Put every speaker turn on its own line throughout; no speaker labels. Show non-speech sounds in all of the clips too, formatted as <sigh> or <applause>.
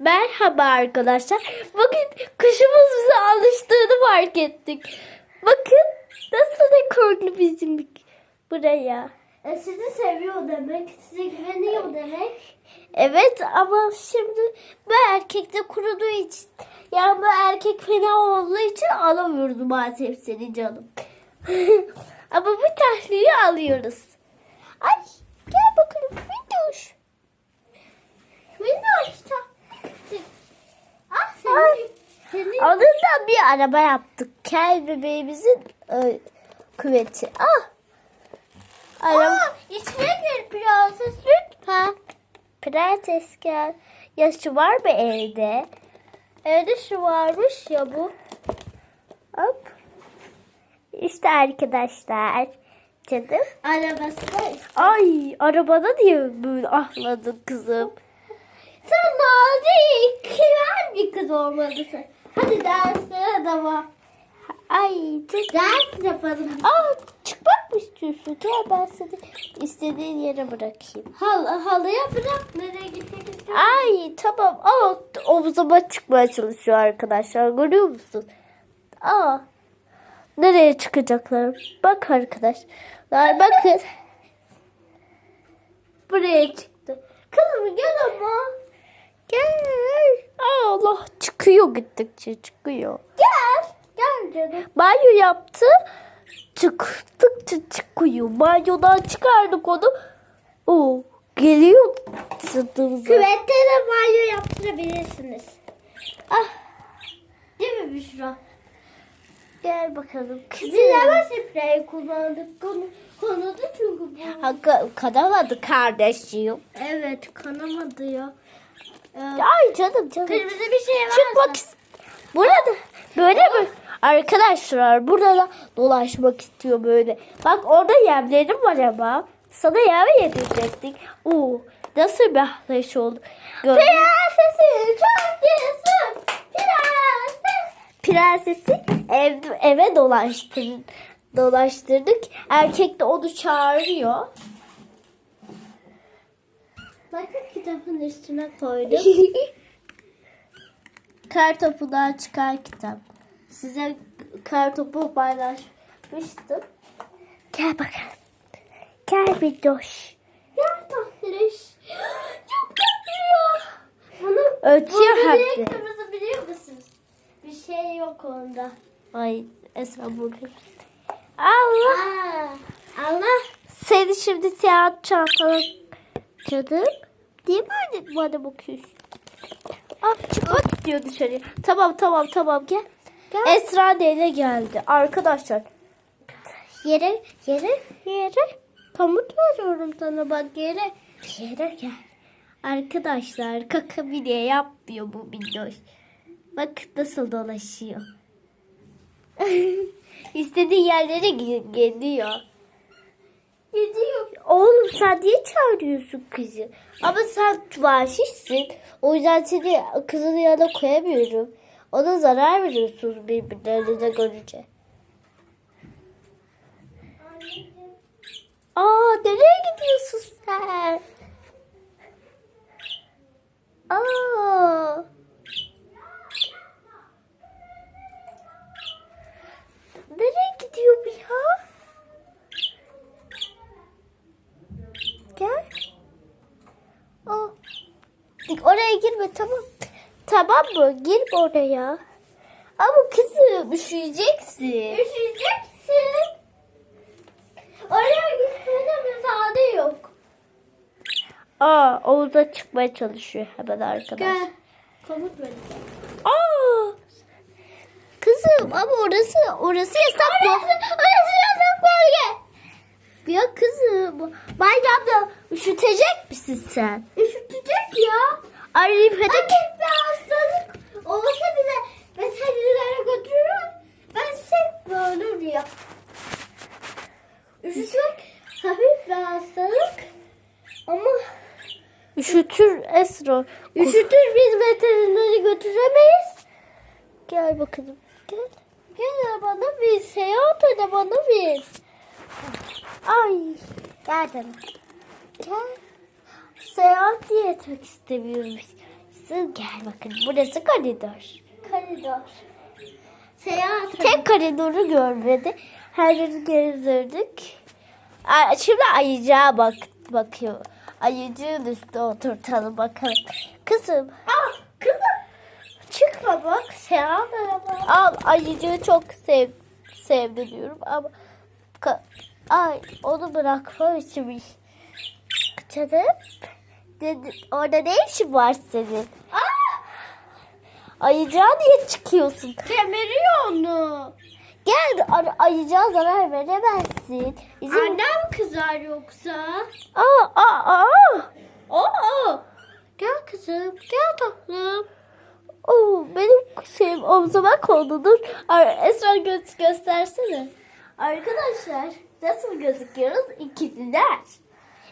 Merhaba arkadaşlar. Bugün kuşumuz bize alıştığını fark ettik. Bakın nasıl da korktu bizim buraya.
E, sizi seviyor demek, size güveniyor demek.
Evet ama şimdi bu erkek de kuruduğu için yani bu erkek fena olduğu için alamıyoruz maalesef seni canım. <laughs> ama bu tahliyi alıyoruz. Ay gel bakalım Minnoş. Minnoş tahliye.
Ah
Ay.
senin, senin
Onunla bir araba yaptık. Kel bebeğimizin e, küveti. Ah. Araba.
Aa, içine gir prenses lütfen.
Prenses gel. Ya şu var mı evde? Evde şu varmış ya bu. Hop. İşte arkadaşlar. Canım.
Arabası da
Ay arabada niye böyle ahladın kızım?
Sen nazik, kibar bir kız olmalısın. Hadi derslere devam.
Ay çok
Ders yapalım.
Aa çıkmak mı istiyorsun? Gel ben seni istediğin yere bırakayım.
Hal, halıya bırak. Nereye gitmek istiyorsun?
Ay tamam. Aa omzuma çıkmaya çalışıyor arkadaşlar. Görüyor musun? Aa. Nereye çıkacaklar? Bak arkadaşlar. Bakın.
Buraya çıktı. Kızım gel ama.
Gel. Aa, Allah çıkıyor gittikçe çıkıyor.
Gel. Gel canım.
Banyo yaptı. Çıktıkça çıkıyor. Banyodan çıkardık onu. Oo, geliyor sırtımıza.
Küvette de banyo yaptırabilirsiniz. Ah. Değil mi Büşra?
Gel bakalım.
Biz hemen sprey kullandık. Konu, konudu çünkü bu.
Hakkı kanamadı kardeşciğim.
Evet kanamadı ya. Ee,
Ay canım canım.
kırmızı bir şey var.
Çıkmak Burada böyle mi? Arkadaşlar burada da dolaşmak istiyor böyle. Bak orada yemlerim var ama. Sana yem yedirecektik. Oo, nasıl bir atlayış oldu. Gördün mü?
Prensesin çok yaşasın. Prenses.
Prensesi ev, eve dolaştır, dolaştırdık. Erkek de onu çağırıyor.
Bakın kitabın üstüne koydum. <laughs>
kar topundan çıkan kitap. Size kar topu paylaşmıştım. Gel bakalım. Gel bir doş.
ya tatlış. Çok tatlı. Bunu,
Ötüyor
bu niye
de.
kırmızı biliyor musunuz? Bir şey yok onda.
Ay Esra burada. Allah.
Aa, Allah.
Seni şimdi seyahat çantana canım. Niye böyle bana bakıyorsun? Ah çıkmak istiyor dışarıya. Tamam tamam tamam gel.
Gel.
Esra neyle geldi? Arkadaşlar. Yere yere yere komut veriyorum sana bak yere. Yere gel. Arkadaşlar kaka bile yapmıyor bu minnoş. Bak nasıl dolaşıyor. <laughs> İstediği yerlere gi- Oğlum sen niye çağırıyorsun kızı? Ama sen vahşisin. O yüzden seni kızın yanına koyamıyorum. Ona zarar veriyorsunuz birbirlerinize görünce. Aa nereye gidiyorsun sen? Aa. Nereye gidiyor bu ya? Gel. Aa. Oraya girme tamam. Tamam mı? Gir oraya. Ama kızım üşüyeceksin.
Üşüyeceksin. Oraya gitmene müsaade yok.
Aa Oğuz'a çıkmaya çalışıyor hemen arkadaş.
Gel. Komut.
Aa. Kızım ama orası orası yasak mı?
Orası yasak bölge.
Ya kızım bayramda üşütecek misin sen?
Üşütecek ya.
Arife'de
bir hastalık olsa bile veterinere götürür. Ben hep böyle diyor. Üşütmek hafif bir hastalık ama
üşütür Esra.
üşütür biz veterinere götüremeyiz.
Gel bakalım. Gel.
Gel bana bir seyahat ede bana bir.
Ay. Gel canım. Gel. Seyahat etmek istemiyorum. Gel bakın burası koridor.
Koridor. Seyahat.
Tek koridoru görmedi. Her yeri gezdirdik. Şimdi ayıcığa bak bakıyor. Ayıcığın üstüne oturtalım bakalım. Kızım
Aa kızım.
çıkma bak. Selam Al ayıcığı çok sev, sevdi diyorum ama ay onu bırakma için Canım dedi, orada ne işin var senin?
Aa
Ayıcığa niye çıkıyorsun?
kemeriyor onu.
Gel ayıcığa zarar veremezsin. İzin...
Annem kızar yoksa.
Aa, aa, aa.
Oo. Gel kızım. Gel tatlım.
Oo, benim şeyim omzuma konulur. Ar- Esra göz göstersene. Arkadaşlar nasıl gözüküyoruz? İkililer.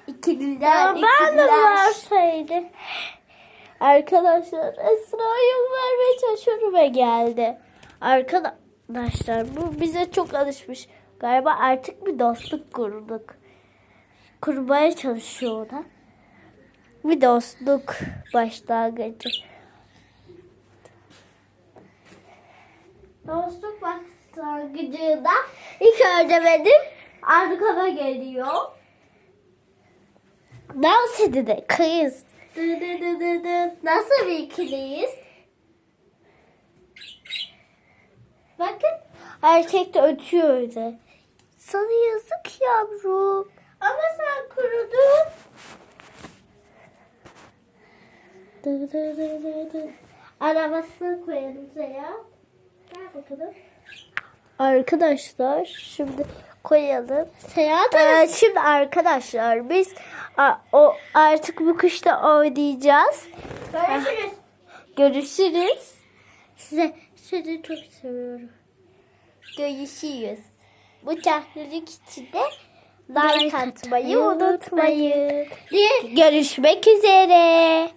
İkililer,
Ya ben de varsaydı.
Arkadaşlar Esra'ya vermeye çalışıyorum ve geldi. Arkadaşlar bu bize çok alışmış. Galiba artık bir dostluk kurduk. Kurmaya çalışıyor o da. Bir dostluk başlangıcı.
Dostluk başlangıcında ilk önce benim arkama geliyor.
Dans.
Dı dı dı dı dı. Nasıl bir ikiliyiz? Bakın.
Erkek de ötüyor öyle. Sana yazık yavrum.
Ama sen kurudun.
Dı dı dı dı dı.
Arabasını koyalım ya. Gel bakalım.
Arkadaşlar şimdi koyalım.
Seyahat
Ee, şimdi arkadaşlar biz a, o artık bu kışta oynayacağız.
Görüşürüz.
Görüşürüz. Size sizi çok seviyorum. Görüşürüz. Bu çahırlık içinde like atmayı unutmayın. Görüşmek üzere.